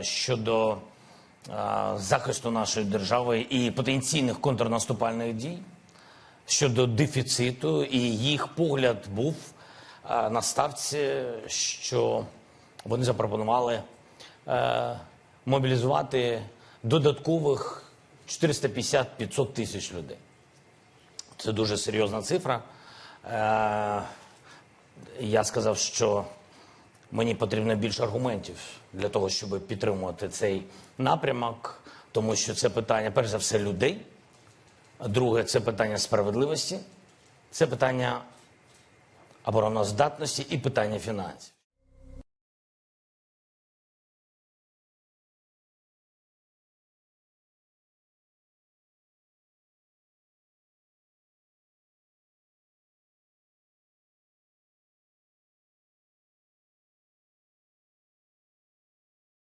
щодо захисту нашої держави і потенційних контрнаступальних дій, щодо дефіциту, і їх погляд був на ставці, що вони запропонували е, мобілізувати додаткових 450-500 тисяч людей. Це дуже серйозна цифра. Е, я сказав, що мені потрібно більше аргументів для того, щоб підтримувати цей напрямок, тому що це питання, перш за все, людей. Друге, це питання справедливості, це питання обороноздатності і питання фінансів.